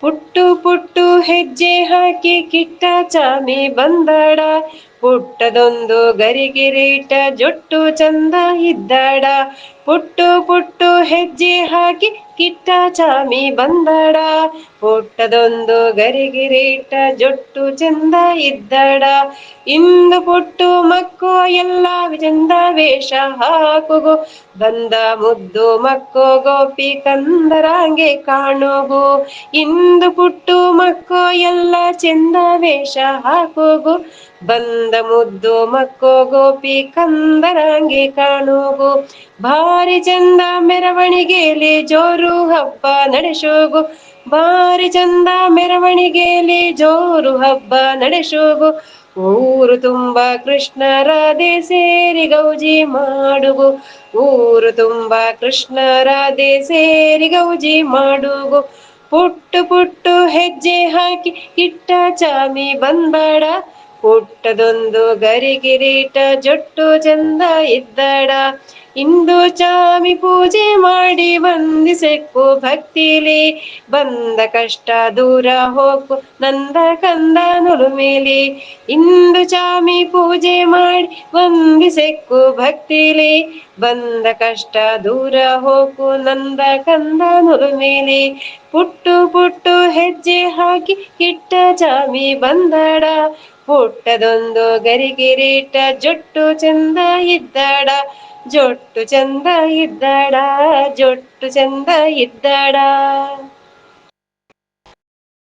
ಪುಟ್ಟು ಪುಟ್ಟು ಹೆಜ್ಜೆ ಹಾಕಿ ಕಿಟ್ಟ ಚಾಮಿ ಬಂದಡ ಪುಟ್ಟದೊಂದು ಗರಿಗಿರಿಟ ಜೊಟ್ಟು ಚಂದ ಇದ್ದಡ. ಪುಟ್ಟು ಪುಟ್ಟು ಹೆಜ್ಜೆ ಹಾಕಿ ಕಿಟ್ಟ ಚಾಮಿ ಬಂದಡ. ಪುಟ್ಟದೊಂದು ಗರಿಗಿರಿಟ ಜೊಟ್ಟು ಚಂದ ಇದ್ದಡ. ಇಂದು ಪುಟ್ಟು ಮಕ್ಕೋ ಎಲ್ಲ ಚಂದ ವೇಷ ಹಾಕುಗು. ಬಂದ ಮುದ್ದು ಮಕ್ಕೋ ಗೋಪಿ ಕಂದರಂಗೆ ಕಾಣುಗು. ಇಂದು ಪುಟ್ಟು ಮಕ್ಕೋ ಎಲ್ಲ ಚಂದ ವೇಷ ಹಾಕುಗು. ಬಂದ ಮುದ್ದು ಮಕ್ಕೋ ಗೋಪಿ ಕಂದರಂಗಿ ಕಾಣುಗು. ಭಾರಿ ಚಂದ ಮೆರವಣಿಗೆಯಲ್ಲಿ ಜೋರು ಹಬ್ಬ ನಡೆಸೋಗು. ಭಾರಿ ಚಂದ ಮೆರವಣಿಗೆಯಲ್ಲಿ ಜೋರು ಹಬ್ಬ ನಡೆಸೋಗು. ಊರು ತುಂಬ ಕೃಷ್ಣ ರಾಧೆ ಸೇರಿ ಗೌಜಿ ಮಾಡುಗು. ಊರು ತುಂಬ ಕೃಷ್ಣ ರಾಧೆ ಸೇರಿ ಗೌಜಿ ಮಾಡುಗು. ಪುಟ್ಟು ಪುಟ್ಟು ಹೆಜ್ಜೆ ಹಾಕಿ ಇಟ್ಟ ಚಾಮಿ ಬಂದಡ ಪುಟ್ಟದೊಂದು ಗರಿಗಿರೀಟ ಜೊಟ್ಟು ಚಂದ ಇದ್ದಡ. ಇಂದು ಚಾಮಿ ಪೂಜೆ ಮಾಡಿ ವಂದಿಸೆಕ್ಕು ಭಕ್ತಿಲಿ. ಬಂದ ಕಷ್ಟ ದೂರ ಹೋಗು ನಂದ ಕಂದ ನುಲುಮೇಲಿ ಇಂದು ಚಾಮಿ ಪೂಜೆ ಮಾಡಿ ವಂದಿಸೆಕ್ಕು ಭಕ್ತಿಲಿ. ಬಂದ ಕಷ್ಟ ದೂರ ಹೋಗು ನಂದ ಕಂದ ನುಲುಮೇಲಿ ಪುಟ್ಟು ಪುಟ್ಟು ಹೆಜ್ಜೆ ಹಾಕಿ ಇಟ್ಟ ಚಾಮಿ ಬಂದಡ. ಪುಟ್ಟದೊಂದು ಗರಿಗಿರೀಟ ಜೊಟ್ಟು ಚಂದ ಇದ್ದಡ ಜೊಟ್ಟು ಚಂದ ಇದ್ದಡ ಜೊಟ್ಟು ಚಂದ ಇದ್ದಡ.